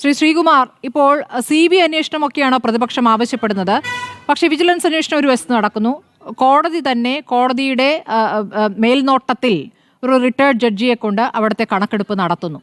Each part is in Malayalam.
ശ്രീ ശ്രീകുമാർ ഇപ്പോൾ സി ബി അന്വേഷണമൊക്കെയാണ് പ്രതിപക്ഷം ആവശ്യപ്പെടുന്നത്? പക്ഷേ വിജിലൻസ് അന്വേഷണം ഒരു വശത്ത് നടക്കുന്നു. കോടതി തന്നെ കോടതിയുടെ മേൽനോട്ടത്തിൽ ഒരു റിട്ടയർഡ് ജഡ്ജിയെ കൊണ്ട് അവിടുത്തെ കണക്കെടുപ്പ് നടത്തുന്നു.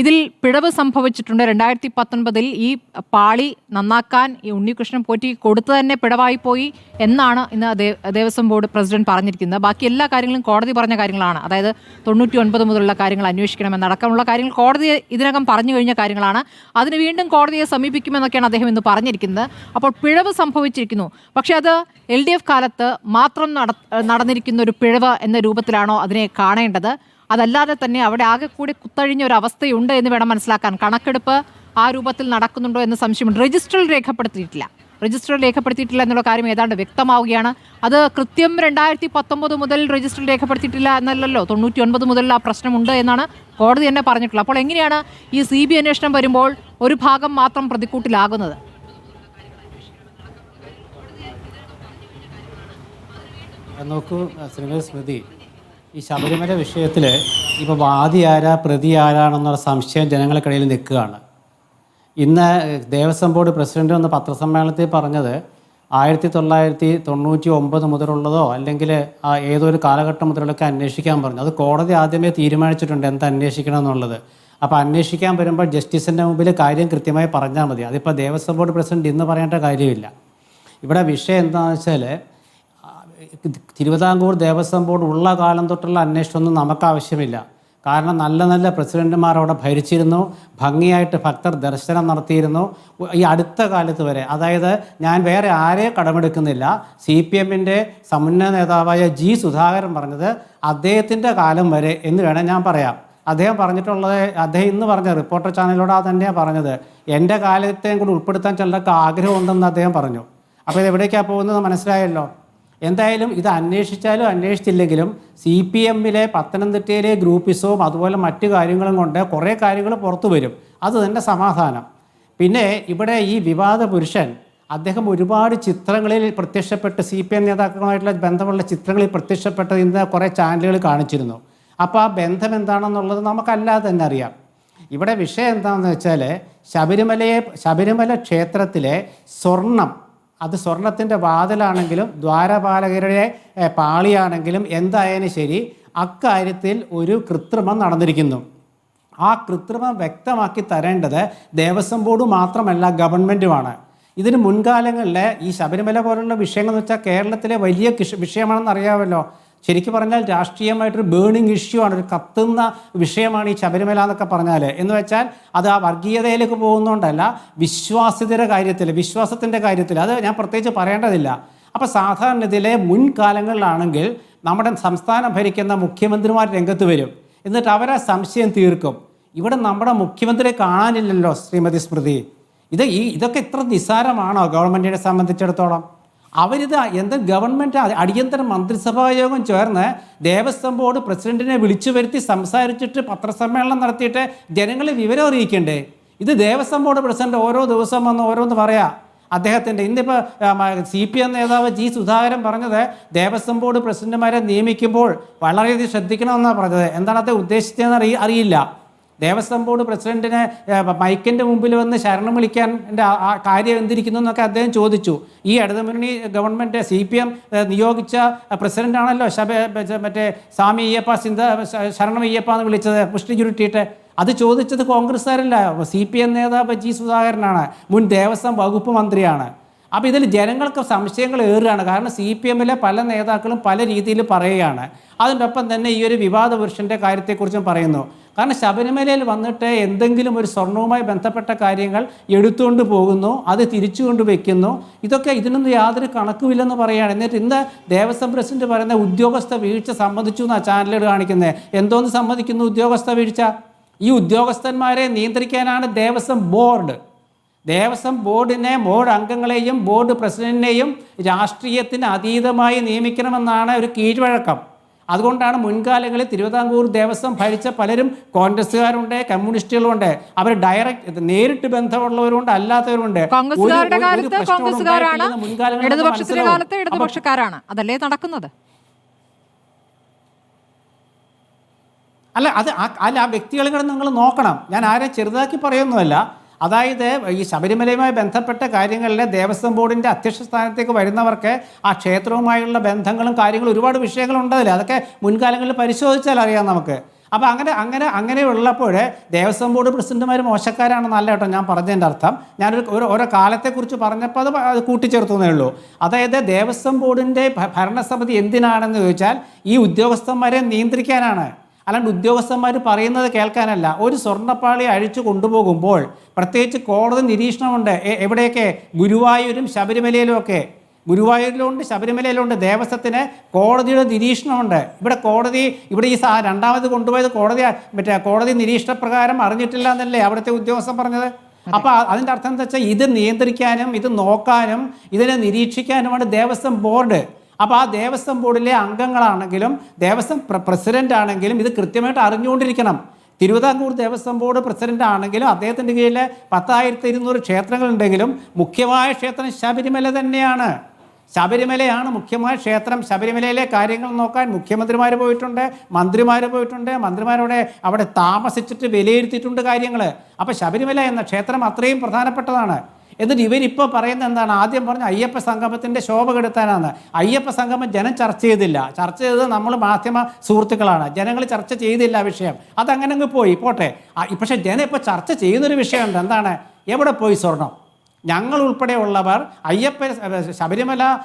ഇതിൽ പിഴവ് സംഭവിച്ചിട്ടുണ്ട്. രണ്ടായിരത്തി പത്തൊൻപതിൽ ഈ പാളി നന്നാക്കാൻ ഈ ഉണ്ണികൃഷ്ണൻ പോറ്റി കൊടുത്തു തന്നെ പിഴവായി പോയി എന്നാണ് ഇന്ന് ദേവസ്വം ബോർഡ് പ്രസിഡന്റ് പറഞ്ഞിരിക്കുന്നത്. ബാക്കി എല്ലാ കാര്യങ്ങളും കോടതി പറഞ്ഞ കാര്യങ്ങളാണ്. അതായത് തൊണ്ണൂറ്റി ഒൻപത് മുതലുള്ള കാര്യങ്ങൾ അന്വേഷിക്കണമെന്നടക്കമുള്ള കാര്യങ്ങൾ കോടതി ഇതിനകം പറഞ്ഞു കഴിഞ്ഞ കാര്യങ്ങളാണ്. അതിന് വീണ്ടും കോടതിയെ സമീപിക്കുമെന്നൊക്കെയാണ് അദ്ദേഹം ഇന്ന് പറഞ്ഞിരിക്കുന്നത്. അപ്പോൾ പിഴവ് സംഭവിച്ചിരിക്കുന്നു. പക്ഷേ അത് എൽ ഡി എഫ് കാലത്ത് മാത്രം നട നടന്നിരിക്കുന്ന ഒരു പിഴവ് എന്ന രൂപത്തിലാണോ അതിനെ കാണേണ്ടത്? അതല്ലാതെ തന്നെ അവിടെ ആകെ കൂടി കുത്തഴിഞ്ഞ ഒരു അവസ്ഥയുണ്ട് എന്ന് വേണം മനസ്സിലാക്കാൻ. കണക്കെടുപ്പ് ആ രൂപത്തിൽ നടക്കുന്നുണ്ടോ എന്ന് സംശയമുണ്ട് രജിസ്റ്ററിൽ രേഖപ്പെടുത്തിയിട്ടില്ല. രജിസ്റ്ററിൽ രേഖപ്പെടുത്തിയിട്ടില്ല എന്നുള്ള കാര്യം ഏതാണ്ട് വ്യക്തമാവുകയാണ്. അത് കൃത്യം രണ്ടായിരത്തി പത്തൊമ്പത് മുതൽ രജിസ്റ്ററിൽ രേഖപ്പെടുത്തിയിട്ടില്ല എന്നല്ലല്ലോ. തൊണ്ണൂറ്റി ഒൻപത് മുതൽ ആ പ്രശ്നമുണ്ട് എന്നാണ് കോടതി തന്നെ പറഞ്ഞിട്ടുള്ളത്. അപ്പോൾ എങ്ങനെയാണ് ഈ സി ബി അന്വേഷണം വരുമ്പോൾ ഒരു ഭാഗം മാത്രം പ്രതിക്കൂട്ടിലാകുന്നത്? നോക്കൂ ശ്രീമതി സ്മൃതി ഈ ശബരിമല വിഷയത്തിൽ ഇപ്പോൾ വാദി ആരാ പ്രതി ആരാണെന്നുള്ള സംശയം ജനങ്ങൾക്കിടയിൽ നിൽക്കുകയാണ്. ഇന്ന് ദേവസ്വം ബോർഡ് പ്രസിഡന്റ് ഒന്ന് പത്രസമ്മേളനത്തിൽ പറഞ്ഞത് ആയിരത്തി തൊള്ളായിരത്തി തൊണ്ണൂറ്റി ഒമ്പത് മുതലുള്ളതോ അല്ലെങ്കിൽ ആ ഏതൊരു കാലഘട്ടം മുതലൊക്കെ അന്വേഷിക്കാൻ പറഞ്ഞു. അത് കോടതി ആദ്യമേ തീരുമാനിച്ചിട്ടുണ്ട് എന്താ അന്വേഷിക്കണം എന്നുള്ളത്. അപ്പോൾ അന്വേഷിക്കാൻ വരുമ്പോൾ ജസ്റ്റിസിന്റെ മുമ്പിൽ കാര്യം കൃത്യമായി പറഞ്ഞാൽ മതി. അതിപ്പോൾ ദേവസ്വം ബോർഡ് പ്രസിഡന്റ് ഇന്ന് പറയേണ്ട കാര്യമില്ല. ഇവിടെ വിഷയം എന്താണെന്ന് വെച്ചാൽ തിരുവിതാംകൂർ ദേവസ്വം ബോർഡ് ഉള്ള കാലം തൊട്ടുള്ള അന്വേഷണമൊന്നും നമുക്ക് ആവശ്യമില്ല കാരണം നല്ല നല്ല പ്രസിഡന്റുമാർ അവിടെ ഭരിച്ചിരുന്നു. ഭംഗിയായിട്ട് ഭക്തർ ദർശനം നടത്തിയിരുന്നു. ഈ അടുത്ത കാലത്ത് വരെ അതായത് ഞാൻ വേറെ ആരെ കടമെടുക്കുന്നില്ല. സി പി എമ്മിന്റെ സമുന്ന നേതാവായ ജി സുധാകരൻ പറഞ്ഞത് അദ്ദേഹത്തിന്റെ കാലം വരെ എന്ന് വേണം ഞാൻ പറയാം. അദ്ദേഹം പറഞ്ഞിട്ടുള്ളത് അദ്ദേഹം ഇന്ന് പറഞ്ഞ റിപ്പോർട്ടർ ചാനലിലൂടെ തന്നെയാണ് പറഞ്ഞത്. എന്റെ കാലത്തെയും കൂടി ഉൾപ്പെടുത്താൻ ചിലർക്ക് ആഗ്രഹമുണ്ടെന്ന് അദ്ദേഹം പറഞ്ഞു. അപ്പോൾ ഇത് എവിടേക്കാണ് പോകുന്നത്? മനസ്സിലായല്ലോ? എന്തായാലും ഇത് അന്വേഷിച്ചാലും അന്വേഷിച്ചില്ലെങ്കിലും സി പി എമ്മിലെ പത്തനംതിട്ടയിലെ ഗ്രൂപ്പിസവും അതുപോലെ മറ്റു കാര്യങ്ങളും കൊണ്ട് കുറേ കാര്യങ്ങൾ പുറത്തു വരും. അത് തന്നെ സമാധാനം. പിന്നെ ഇവിടെ ഈ വിവാദ പുരുഷൻ അദ്ദേഹം ഒരുപാട് ചിത്രങ്ങളിൽ പ്രത്യക്ഷപ്പെട്ട് സി പി എം നേതാക്കളുമായിട്ടുള്ള ബന്ധമുള്ള ചിത്രങ്ങളിൽ പ്രത്യക്ഷപ്പെട്ടത് ഇന്ന് കുറേ ചാനലുകൾ കാണിച്ചിരുന്നു. അപ്പോൾ ആ ബന്ധം എന്താണെന്നുള്ളത് നമുക്കല്ലാതെ തന്നെ അറിയാം. ഇവിടെ വിഷയം എന്താണെന്ന് വെച്ചാൽ ശബരിമലയെ ശബരിമല ക്ഷേത്രത്തിലെ സ്വർണം അത് സ്വർണത്തിന്റെ വാതിലാണെങ്കിലും ദ്വാരപാലകരുടെ പാളിയാണെങ്കിലും എന്തായാലും ശരി അക്കാര്യത്തിൽ ഒരു കൃത്രിമം നടന്നിരിക്കുന്നു. ആ കൃത്രിമം വ്യക്തമാക്കി തരേണ്ടത് ദേവസ്വം ബോർഡ് മാത്രമല്ല ഗവൺമെന്റുമാണ്. ഇതിന് മുൻകാലങ്ങളിൽ ഈ ശബരിമല പോലുള്ള വിഷയങ്ങൾ എന്ന് വെച്ചാൽ കേരളത്തിലെ വലിയ വിഷയമാണെന്ന് അറിയാമല്ലോ. ശരിക്കും പറഞ്ഞാൽ രാഷ്ട്രീയമായിട്ടൊരു ബേണിംഗ് ഇഷ്യൂ ആണ് ഒരു കത്തുന്ന വിഷയമാണ് ഈ ശബരിമല എന്നൊക്കെ പറഞ്ഞാൽ എന്ന് വെച്ചാൽ അത് ആ വർഗീയതയിലേക്ക് പോകുന്നതുകൊണ്ടല്ല വിശ്വാസ്യതയുടെ കാര്യത്തിൽ വിശ്വാസത്തിന്റെ കാര്യത്തിൽ അത് ഞാൻ പ്രത്യേകിച്ച് പറയേണ്ടതില്ല. അപ്പോൾ സാധാരണ മുൻകാലങ്ങളിലാണെങ്കിൽ നമ്മുടെ സംസ്ഥാനം ഭരിക്കുന്ന മുഖ്യമന്ത്രിമാർ രംഗത്ത് വരും. എന്നിട്ട് അവരെ സംശയം തീർക്കും. ഇവിടെ നമ്മുടെ മുഖ്യമന്ത്രിയെ കാണാനില്ലല്ലോ ശ്രീമതി സ്മൃതി. ഇത് ഈ ഇതൊക്കെ ഇത്ര നിസ്സാരമാണോ ഗവൺമെന്റിനെ സംബന്ധിച്ചിടത്തോളം? അവരിത് എന്താ ഗവൺമെന്റ് അടിയന്തര മന്ത്രിസഭാ യോഗം ചേർന്ന് ദേവസ്വം ബോർഡ് പ്രസിഡന്റിനെ വിളിച്ചു വരുത്തി സംസാരിച്ചിട്ട് പത്രസമ്മേളനം നടത്തിയിട്ട് ജനങ്ങളെ വിവരം അറിയിക്കണ്ടേ? ഇത് ദേവസ്വം ബോർഡ് പ്രസിഡന്റ് ഓരോ ദിവസം വന്ന് ഓരോന്ന് പറയാം. അദ്ദേഹത്തിന്റെ ഇന്നിപ്പോൾ സി പി എം നേതാവ് ജി സുധാകരൻ പറഞ്ഞത് ദേവസ്വം ബോർഡ് പ്രസിഡന്റുമാരെ നിയമിക്കുമ്പോൾ വളരെയധികം ശ്രദ്ധിക്കണമെന്നാണ് പറഞ്ഞത്. എന്താണ് അദ്ദേഹം ഉദ്ദേശിച്ചതെന്ന് അറിയ അറിയില്ല. ദേവസ്വം ബോർഡ് പ്രസിഡന്റിനെ മൈക്കിന്റെ മുമ്പിൽ വന്ന് ശരണം വിളിക്കാൻ ആ- കാര്യം എന്തിരിക്കുന്നു എന്നൊക്കെ അദ്ദേഹം ചോദിച്ചു. ഈ ഇടതുമുന്നണി ഗവൺമെന്റ് സി പി എം നിയോഗിച്ച പ്രസിഡന്റാണല്ലോ ശബ മറ്റേ സ്വാമി അയ്യപ്പ സിന്ധ ശരണം അയ്യപ്പ എന്ന് വിളിച്ചത് പുഷ്ടി ചുരുട്ടിയിട്ട്. അത് ചോദിച്ചത് കോൺഗ്രസ്സുകാരല്ല സി പി എം നേതാവ് ജി സുധാകരനാണ് മുൻ ദേവസ്വം വകുപ്പ് മന്ത്രിയാണ്. അപ്പോൾ ഇതിൽ ജനങ്ങൾക്ക് സംശയങ്ങൾ ഏറുകയാണ്. കാരണം സി പി എമ്മിലെ പല നേതാക്കളും പല രീതിയിൽ പറയുകയാണ്. അതിന്റെ ഒപ്പം തന്നെ ഈ ഒരു വിവാദ പുരുഷന്റെ കാര്യത്തെക്കുറിച്ചും പറയുന്നു. കാരണം ശബരിമലയിൽ വന്നിട്ട് എന്തെങ്കിലും ഒരു സ്വർണവുമായി ബന്ധപ്പെട്ട കാര്യങ്ങൾ എടുത്തുകൊണ്ട് പോകുന്നു അത് തിരിച്ചു കൊണ്ട് വെക്കുന്നു. ഇതൊക്കെ ഇതിനൊന്നും യാതൊരു കണക്കുമില്ലെന്ന് പറയുകയാണ്. എന്നിട്ട് ഇന്ന് ദേവസ്വം പ്രസിഡന്റ് പറയുന്ന ഉദ്യോഗസ്ഥ വീഴ്ച സംബന്ധിച്ചു എന്നാണ് ചാനലുകൾ കാണിക്കുന്നത് എന്തോന്ന് സംബന്ധിക്കുന്നു ഉദ്യോഗസ്ഥ വീഴ്ച? ഈ ഉദ്യോഗസ്ഥന്മാരെ നിയന്ത്രിക്കാനാണ് ദേവസ്വം ബോർഡ്. ദേവസ്വം ബോർഡിനെ ബോർഡ് അംഗങ്ങളെയും ബോർഡ് പ്രസിഡന്റിനെയും രാഷ്ട്രീയത്തിന് അതീതമായി നിയമിക്കണമെന്നാണ് ഒരു കീഴ്വഴക്കം. അതുകൊണ്ടാണ് മുൻകാലങ്ങളിൽ തിരുവിതാംകൂർ ദേവസ്വം ഭരിച്ച പലരും കോൺഗ്രസ്സുകാരുണ്ട് കമ്മ്യൂണിസ്റ്റുകളുണ്ട്. അവർ ഡയറക്റ്റ് നേരിട്ട് ബന്ധമുള്ളവരുണ്ട് അല്ലാത്തവരുണ്ട്. ഇടതുപക്ഷക്കാരാണ്. അതല്ലേ നടക്കുന്നത്? അല്ല അത് അല്ല ആ വ്യക്തികളെ നിങ്ങൾ നോക്കണം. ഞാൻ ആരെ ചെറുതാക്കി പറയുന്നതല്ല. അതായത് ഈ ശബരിമലയുമായി ബന്ധപ്പെട്ട കാര്യങ്ങളിൽ ദേവസ്വം ബോർഡിന്റെ അധ്യക്ഷ സ്ഥാനത്തേക്ക് വരുന്നവർക്ക് ആ ക്ഷേത്രവുമായുള്ള ബന്ധങ്ങളും കാര്യങ്ങളും ഒരുപാട് വിഷയങ്ങളുണ്ടതില്ല അതൊക്കെ മുൻകാലങ്ങളിൽ പരിശോധിച്ചാൽ അറിയാം നമുക്ക്. അപ്പോൾ അങ്ങനെ അങ്ങനെ അങ്ങനെ ഉള്ളപ്പോൾ ദേവസ്വം ബോർഡ് പ്രസിഡന്റുമാർ മോശക്കാരാണെന്നല്ല കേട്ടോ ഞാൻ പറഞ്ഞതിന്റെ അർത്ഥം. ഞാനൊരു ഒരു ഓരോ കാലത്തെക്കുറിച്ച് പറഞ്ഞപ്പോൾ അത് അത് കൂട്ടിച്ചേർത്തുന്നേ ഉള്ളൂ. അതായത് ദേവസ്വം ബോർഡിന്റെ ഭരണസമിതി എന്തിനാണെന്ന് ചോദിച്ചാൽ ഈ ഉദ്യോഗസ്ഥന്മാരെ നിയന്ത്രിക്കാനാണ്. അല്ലാണ്ട് ഉദ്യോഗസ്ഥന്മാർ പറയുന്നത് കേൾക്കാനല്ല. ഒരു സ്വർണപ്പാളി അഴിച്ചു കൊണ്ടുപോകുമ്പോൾ പ്രത്യേകിച്ച് കോടതി നിരീക്ഷണമുണ്ട്. എവിടെയൊക്കെ? ഗുരുവായൂരും ശബരിമലയിലും ഒക്കെ. ഗുരുവായൂരിലുണ്ട് ശബരിമലയിലുണ്ട് ദേവസ്വത്തിന് കോടതിയുടെ നിരീക്ഷണമുണ്ട്. ഇവിടെ കോടതി ഇവിടെ ഈ രണ്ടാമത് കൊണ്ടുപോയത് കോടതി മറ്റേ കോടതി നിരീക്ഷണപ്രകാരം അറിഞ്ഞിട്ടില്ല എന്നല്ലേ അവിടുത്തെ ഉദ്യോഗസ്ഥൻ പറഞ്ഞത്? അപ്പോൾ അതിന്റെ അർത്ഥം എന്താ വെച്ചാൽ ഇത് നിയന്ത്രിക്കാനും ഇത് നോക്കാനും ഇതിനെ നിരീക്ഷിക്കാനുമാണ് ദേവസ്വം ബോർഡ്. അപ്പോൾ ആ ദേവസ്വം ബോർഡിലെ അംഗങ്ങളാണെങ്കിലും ദേവസ്വം പ്രസിഡന്റ് ആണെങ്കിലും ഇത് കൃത്യമായിട്ട് അറിഞ്ഞുകൊണ്ടിരിക്കണം. തിരുവിതാംകൂർ ദേവസ്വം ബോർഡ് പ്രസിഡന്റ് ആണെങ്കിലും അദ്ദേഹത്തിന്റെ കീഴിലെ പത്തായിരത്തി ഇരുന്നൂറ് ക്ഷേത്രങ്ങളുണ്ടെങ്കിലും മുഖ്യമായ ക്ഷേത്രം ശബരിമല തന്നെയാണ്. ശബരിമലയാണ് മുഖ്യമായ ക്ഷേത്രം. ശബരിമലയിലെ കാര്യങ്ങൾ നോക്കാൻ മുഖ്യമന്ത്രിമാർ പോയിട്ടുണ്ട് മന്ത്രിമാർ പോയിട്ടുണ്ട്. മന്ത്രിമാരോടെ അവിടെ താമസിച്ചിട്ട് വിലയിരുത്തിയിട്ടുണ്ട് കാര്യങ്ങൾ അപ്പോൾ ശബരിമല എന്ന ക്ഷേത്രം അത്രയും പ്രധാനപ്പെട്ടതാണ്. എന്നിട്ട് ഇവരിപ്പോൾ പറയുന്നത് എന്താണ്? ആദ്യം പറഞ്ഞ അയ്യപ്പ സംഗമത്തിന്റെ ശോഭ കെടുത്താനാണ്. അയ്യപ്പ സംഗമം ജനം ചർച്ച ചെയ്തില്ല. ചർച്ച ചെയ്തത് നമ്മൾ മാധ്യമ സുഹൃത്തുക്കളാണ്. ജനങ്ങൾ ചർച്ച ചെയ്തില്ല വിഷയം. അതങ്ങനെ അങ്ങ് പോയി. പോട്ടെ. പക്ഷേ ജനം ഇപ്പോൾ ചർച്ച ചെയ്യുന്നൊരു വിഷയമുണ്ട്. എന്താണ്? എവിടെ പോയി സ്വർണം? ഞങ്ങൾ ഉൾപ്പെടെയുള്ളവർ അയ്യപ്പ ശബരിമല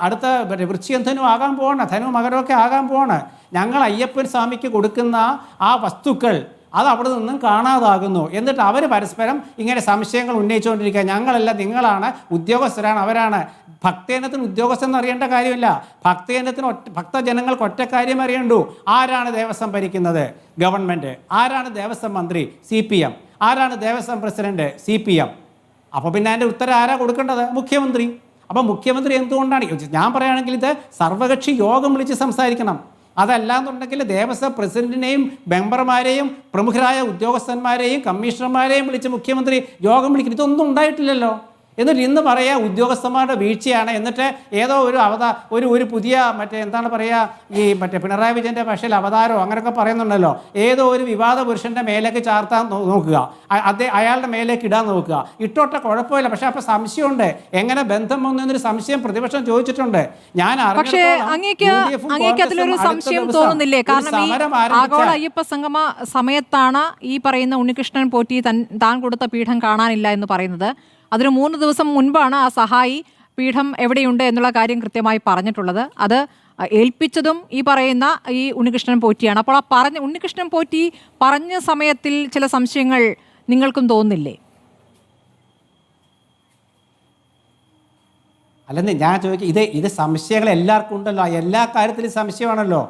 അടുത്ത മറ്റേ വൃശ്ചികം ധനു ആകാൻ പോവാണ്. ധനു മകരമൊക്കെ ആകാൻ പോവാണ്. ഞങ്ങൾ അയ്യപ്പൻ സ്വാമിക്ക് കൊടുക്കുന്ന ആ വസ്തുക്കൾ അത് അവിടെ നിന്നും കാണാതാകുന്നു. എന്നിട്ട് അവർ പരസ്പരം ഇങ്ങനെ സംശയങ്ങൾ ഉന്നയിച്ചുകൊണ്ടിരിക്കുക. ഞങ്ങളല്ല നിങ്ങളാണ് ഉദ്യോഗസ്ഥരാണ് അവരാണ്. ഭക്തേനത്തിന് ഉദ്യോഗസ്ഥൻ അറിയേണ്ട കാര്യമില്ല. ഭക്തേനത്തിന് ഒറ്റ ഭക്തജനങ്ങൾക്ക് ഒറ്റ കാര്യം അറിയണ്ടു. ആരാണ് ദേവസ്വം ഭരിക്കുന്നത്? ഗവൺമെന്റ് ആരാണ് ദേവസ്വം മന്ത്രി? C P M. ആരാണ് Devaswom president? C P M. അപ്പോൾ പിന്നെ അതിന്റെ ഉത്തരം ആരാ കൊടുക്കേണ്ടത്? മുഖ്യമന്ത്രി. അപ്പോൾ മുഖ്യമന്ത്രി എന്തുകൊണ്ടാണ്? ഞാൻ പറയുകയാണെങ്കിൽ ഇത് സർവകക്ഷി യോഗം വിളിച്ച് സംസാരിക്കണം. അതല്ലാന്നുണ്ടെങ്കിൽ ദേവസ്വം പ്രസിഡന്റിനെയും മെമ്പർമാരെയും പ്രമുഖരായ ഉദ്യോഗസ്ഥന്മാരെയും കമ്മീഷണർമാരെയും വിളിച്ച് മുഖ്യമന്ത്രി യോഗം വിളിക്കുന്നു. ഇതൊന്നും ഉണ്ടായിട്ടില്ലല്ലോ. എന്നിട്ട് ഇന്ന് പറയുക ഉദ്യോഗസ്ഥന്മാരുടെ വീഴ്ചയാണ്. എന്നിട്ട് ഏതോ ഒരു അവതാ ഒരു ഒരു പുതിയ മറ്റേ എന്താണ് പറയുക ഈ മറ്റേ പിണറായി വിജയന്റെ ഭാഷയിൽ അവതാരമോ അങ്ങനെയൊക്കെ പറയുന്നുണ്ടല്ലോ. ഏതോ ഒരു വിവാദ പുരുഷന്റെ മേലേക്ക് ചാർത്താൻ നോക്കുക. അതെ അയാളുടെ മേലേക്ക് ഇടാൻ നോക്കുക. ഇട്ടോട്ടെ കുഴപ്പമില്ല. പക്ഷേ അപ്പോൾ സംശയമുണ്ട്. എങ്ങനെ ബന്ധം വന്നു എന്നൊരു സംശയം പ്രതിപക്ഷം ചോദിച്ചിട്ടുണ്ട്. ഞാൻ പക്ഷേ അതിലൊരു സംശയം തോന്നുന്നില്ലേ? കാരണം ആഗോള അയ്യപ്പ സംഗമ സമയത്താണ് ഈ പറയുന്ന ഉണ്ണികൃഷ്ണൻ പോറ്റി താൻ കൊടുത്ത പീഠം കാണാനില്ല എന്ന് പറയുന്നത്. അതിന് മൂന്ന് ദിവസം മുൻപാണ് ആ സഹായി പീഠം എവിടെയുണ്ട് എന്നുള്ള കാര്യം കൃത്യമായി പറഞ്ഞിട്ടുള്ളത്. അത് ഏൽപ്പിച്ചതും ഈ പറയുന്ന ഈ ഉണ്ണികൃഷ്ണൻ പോറ്റിയാണ്. അപ്പോൾ ആ പറഞ്ഞ ഉണ്ണികൃഷ്ണൻ പോറ്റി പറഞ്ഞ സമയത്തിൽ ചില സംശയങ്ങൾ നിങ്ങൾക്കും തോന്നില്ലേ? അല്ലെന്ന് ഞാൻ ചോദിക്കുക ഇത് ഇത് സംശയങ്ങൾ എല്ലാവർക്കും ഉണ്ടല്ലോ. എല്ലാ കാര്യത്തിലും സംശയമാണല്ലോ.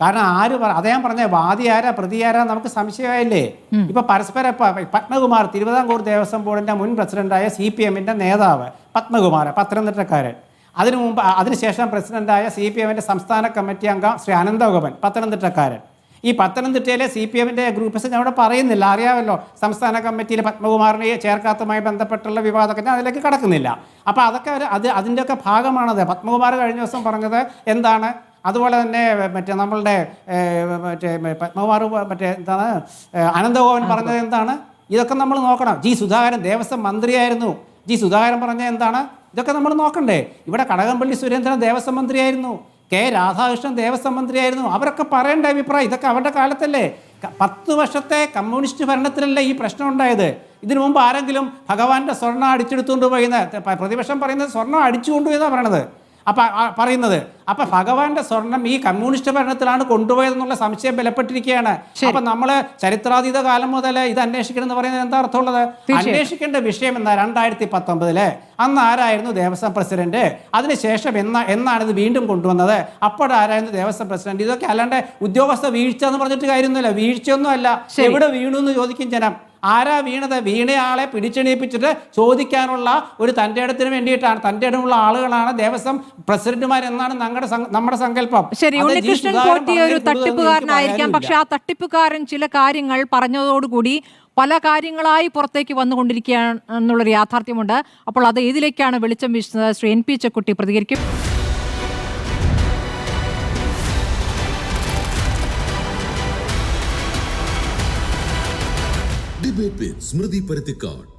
കാരണം ആര് പറ അദ്ദേഹം പറഞ്ഞ വാദി ആരാ പ്രതി ആരാ നമുക്ക് സംശയമായില്ലേ? ഇപ്പൊ പരസ്പര പത്മകുമാർ തിരുവിതാംകൂർ ദേവസ്വം ബോർഡിന്റെ മുൻ പ്രസിഡന്റായ സി പി എമ്മിന്റെ നേതാവ് പത്മകുമാർ പത്തനംതിട്ടക്കാരൻ. അതിനു മുമ്പ് അതിനുശേഷം പ്രസിഡന്റായ സി പി എമ്മിന്റെ സംസ്ഥാന കമ്മിറ്റി അംഗം ശ്രീ അനന്തഗോപൻ പത്തനംതിട്ടക്കാരൻ. ഈ പത്തനംതിട്ടയിലെ സി പി എമ്മിന്റെ ഗ്രൂപ്പ്സ് ഞാൻ അവിടെ പറയുന്നില്ല. അറിയാമല്ലോ സംസ്ഥാന കമ്മിറ്റിയിൽ പത്മകുമാറിനെ ചേർക്കാത്തതുമായി ബന്ധപ്പെട്ടുള്ള വിവാദമൊക്കെ ഞാൻ അതിലേക്ക് കടക്കുന്നില്ല. അപ്പോൾ അതൊക്കെ ഒരു അത് അതിന്റെയൊക്കെ ഭാഗമാണത്. പത്മകുമാർ കഴിഞ്ഞ ദിവസം പറഞ്ഞത് എന്താണ്? അതുപോലെ തന്നെ മറ്റേ നമ്മളുടെ മറ്റേ പത്മകുമാർ മറ്റേ എന്താണ് അനന്തഗോവൻ പറഞ്ഞത് എന്താണ്? ഇതൊക്കെ നമ്മൾ നോക്കണം. ജി സുധാകരൻ ദേവസ്വം മന്ത്രിയായിരുന്നു. ജി സുധാകരൻ പറഞ്ഞത് എന്താണ്? ഇതൊക്കെ നമ്മൾ നോക്കണ്ടേ. ഇവിടെ കടകംപള്ളി സുരേന്ദ്രൻ ദേവസ്വം മന്ത്രിയായിരുന്നു. കെ രാധാകൃഷ്ണൻ ദേവസ്വം മന്ത്രിയായിരുന്നു. അവരൊക്കെ പറയേണ്ട അഭിപ്രായം ഇതൊക്കെ അവരുടെ കാലത്തല്ലേ. പത്ത് വർഷത്തെ കമ്മ്യൂണിസ്റ്റ് ഭരണത്തിലല്ലേ ഈ പ്രശ്നം ഉണ്ടായത്? ഇതിനു മുമ്പ് ആരെങ്കിലും ഭഗവാന്റെ സ്വർണം അടിച്ചെടുത്തുകൊണ്ട് പോയിന്ന് പ്രതിപക്ഷം പറയുന്നത് സ്വർണം അടിച്ചുകൊണ്ടുപോയെന്നാണ് പറയണത്. അപ്പം പറയുന്നത് അപ്പം ഭഗവാന്റെ സ്വർണം ഈ കമ്മ്യൂണിസ്റ്റ് ഭരണത്തിലാണ് കൊണ്ടുപോയതെന്നുള്ള സംശയം ബലപ്പെട്ടിരിക്കുകയാണ്. അപ്പം നമ്മൾ ചരിത്രാതീത കാലം മുതൽ ഇത് അന്വേഷിക്കണം എന്ന് പറയുന്നത് എന്താ അർത്ഥമുള്ളത്? അന്വേഷിക്കേണ്ട വിഷയം എന്താ രണ്ടായിരത്തി പത്തൊമ്പതിൽ അന്ന് ആരായിരുന്നു ദേവസ്വം പ്രസിഡന്റ്? അതിനുശേഷം എന്നാ എന്നാണ് ഇത് വീണ്ടും കൊണ്ടുവന്നത്? അപ്പോഴാരായിരുന്നു ദേവസ്വം പ്രസിഡന്റ്? ഇതൊക്കെ അല്ലാണ്ട് ഉദ്യോഗസ്ഥ വീഴ്ച എന്ന് പറഞ്ഞിട്ട് കാര്യമൊന്നുമില്ല. വീഴ്ചയൊന്നും അല്ല എവിടെ വീണു എന്ന് ചോദിക്കും ജനം. ആരാ വീണത്? വീണയാളെ പിടിച്ചെണീപ്പിച്ചിട്ട് ചോദിക്കാനുള്ള ഒരു തന്റെ ഇടത്തിന് വേണ്ടിയിട്ടാണ്. തന്റെ ഇടമുള്ള ആളുകളാണ് ദേവസ്വം പ്രസിഡന്റുമാരെന്നാണ് ഞങ്ങളുടെ സം- നമ്മുടെ സങ്കല്പം. ശരി ഉണ്ണികൃഷ്ണൻ ഒരു തട്ടിപ്പുകാരനായിരിക്കാം. പക്ഷെ ആ തട്ടിപ്പുകാരൻ ചില കാര്യങ്ങൾ പറഞ്ഞതോടുകൂടി പല കാര്യങ്ങളായി പുറത്തേക്ക് വന്നുകൊണ്ടിരിക്കുകയാണെന്നുള്ളൊരു യാഥാർത്ഥ്യമുണ്ട്. അപ്പോൾ അത് ഏതിലേക്കാണ് വെളിച്ചം വീശുന്നത്? ശ്രീ എൻ പി ചെക്കുട്ടി പ്രതികരിക്കും. Debate with Smruthi Paruthikad.